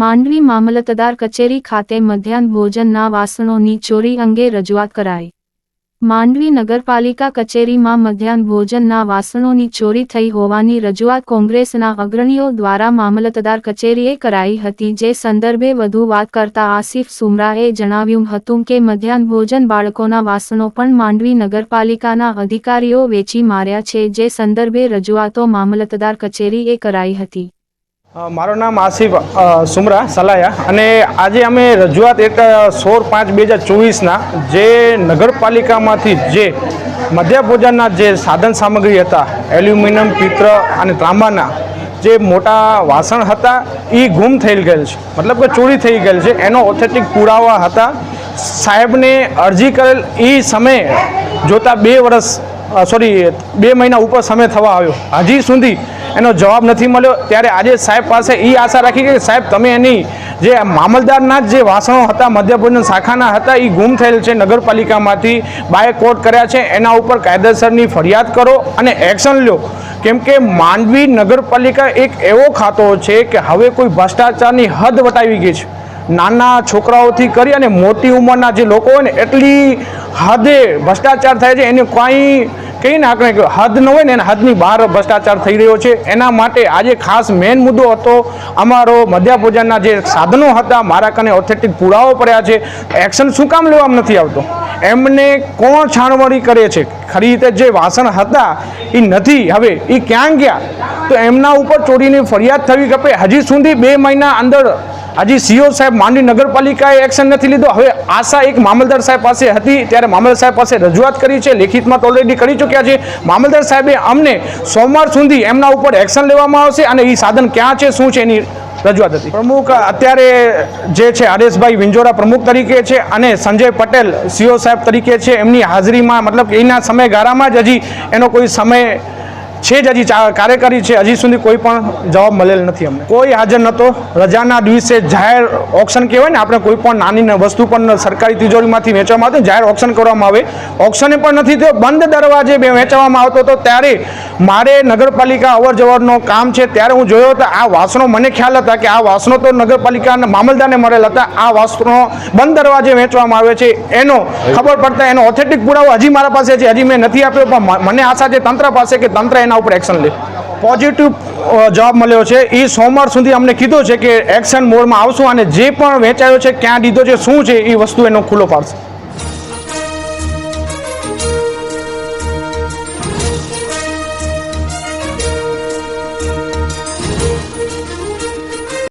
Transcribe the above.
માંડવી મામલતદાર કચેરી ખાતે મધ્યાહન ભોજનના વાસણોની ચોરી અંગે રજૂઆત કરાઈ. માંડવી નગરપાલિકા કચેરીમાં મધ્યાહન ભોજનના વાસણોની ચોરી થઈ હોવાની રજૂઆત કોંગ્રેસના અગ્રણીઓ દ્વારા મામલતદાર કચેરીએ કરાઈ હતી, જે સંદર્ભે વધુ વાત કરતા આસિફ સુમરાએ જણાવ્યું હતું કે મધ્યાહન ભોજન બાળકોના વાસણો પણ માંડવી નગરપાલિકાના અધિકારીઓ વેચી માર્યા છે, જે સંદર્ભે રજૂઆતો મામલતદાર કચેરીએ કરાઈ હતી. મારું નામ આસિફ સુમરા સલાયા અને આજે અમે રજૂઆત એક સોળ પાંચ બે હજાર ચોવીસના જે નગરપાલિકામાંથી જે મધ્યભોજનના જે સાધન સામગ્રી હતા, એલ્યુમિનિયમ, પિત્ર અને તાંબાના જે મોટા વાસણ હતા એ ગુમ થઈ ગયેલ છે. મતલબ કે ચોરી થઈ ગયેલ છે. એનો ઓથેન્ટિક પુરાવા હતા. સાહેબને અરજી કરેલ એ સમયે જોતા બે વર્ષ સોરી બે મહિના ઉપર સમય થવા આવ્યો. હજી સુધી એનો જવાબ નથી મળ્યો. ત્યારે આજે સાહેબ પાસે એ આશા રાખી કે સાહેબ, તમે એની જે મામલદારના જે વાસણો હતા મધ્યભોજન શાખાના હતા એ ગુમ થયેલ છે નગરપાલિકામાંથી. બાય કોર્ટ કર્યા છે. એના ઉપર કાયદેસરની ફરિયાદ કરો અને એક્શન લો. કેમ કે માંડવી નગરપાલિકા એક એવો ખાતો છે કે હવે કોઈ ભ્રષ્ટાચારની હદ વટાવી ગઈ છે. નાના છોકરાઓથી કરી અને મોટી ઉંમરના જે લોકો હોય ને, એટલી હદે ભ્રષ્ટાચાર થાય છે. એને કાંઈ કહીને આપણે હદ ન હોય ને એના હદની બહાર ભ્રષ્ટાચાર થઈ રહ્યો છે. એના માટે આજે ખાસ મેઇન મુદ્દો હતો અમારો મધ્યાભોજનના જે સાધનો હતા, મારા કને ઓથેન્ટિક પુરાવો પડ્યા છે. એક્શન શું કામ લેવામાં નથી આવતો? એમને કોણ છાણવણી કરે છે? ખરી રીતે જે વાસણ હતા એ નથી. હવે એ ક્યાં ગયા? તો એમના ઉપર ચોરીની ફરિયાદ થવી ખપે હજી સુધી બે મહિના અંદર હજી સીઓ સાહેબ માંડવી નગરપાલિકાએ એક્શન નથી લીધો. હવે આશા એક મામલદાર સાહેબ પાસે હતી, ત્યારે મામલદાર સાહેબ પાસે રજૂઆત કરી છે, લેખિતમાં ઓલરેડી કરી ચૂક્યા છે. મામલદાર સાહેબે અમને સોમવાર સુધી એમના ઉપર એક્શન લેવામાં આવશે અને એ સાધન ક્યાં છે, શું છે, એની રજૂઆત હતી. પ્રમુખ, અત્યારે જે છે, હરેશભાઈ વિંજોરા પ્રમુખ તરીકે છે અને સંજય પટેલ સીઓ સાહેબ તરીકે છે. એમની હાજરીમાં, મતલબ એના સમયગાળામાં જ હજી એનો કોઈ સમય છે જ હજી કાર્યકારી છે. હજી સુધી કોઈ પણ જવાબ મળેલ નથી અમને. કોઈ હાજર નહોતો. રજાના દિવસે જાહેર ઓક્શન કહેવાય ને, આપણે કોઈ પણ નાની વસ્તુ પણ સરકારી તિજોરીમાંથી વેચવામાં આવતી જાહેર ઓક્શન કરવામાં આવે. ઓક્શને પણ નથી થયો. બંધ દરવાજે વેચવામાં આવતો હતો. ત્યારે મારે નગરપાલિકા અવર જવરનો કામ છે. ત્યારે હું જોયો હતો આ વાસણો મને ખ્યાલ હતા કે આ વાસણો તો નગરપાલિકાના મામલદારને મળેલ હતા. આ વાસણો બંધ દરવાજે વેચવામાં આવે છે. એનો ખબર પડતા એનો ઓથેન્ટિક પુરાવો હજી મારા પાસે છે. હજી મેં નથી આપ્યો, પણ મને આશા છે તંત્ર પાસે કે તંત્ર એના ઉપર એક્શન લે. પોઝિટિવ જવાબ મળ્યો છે. એ સોમવાર સુધી અમને કીધું છે કે એક્શન મોડમાં આવશું અને જે પણ વેચાયો છે, ક્યાં દીધો છે, શું છે એ વસ્તુ એનો ખુલ્લો પાડશે.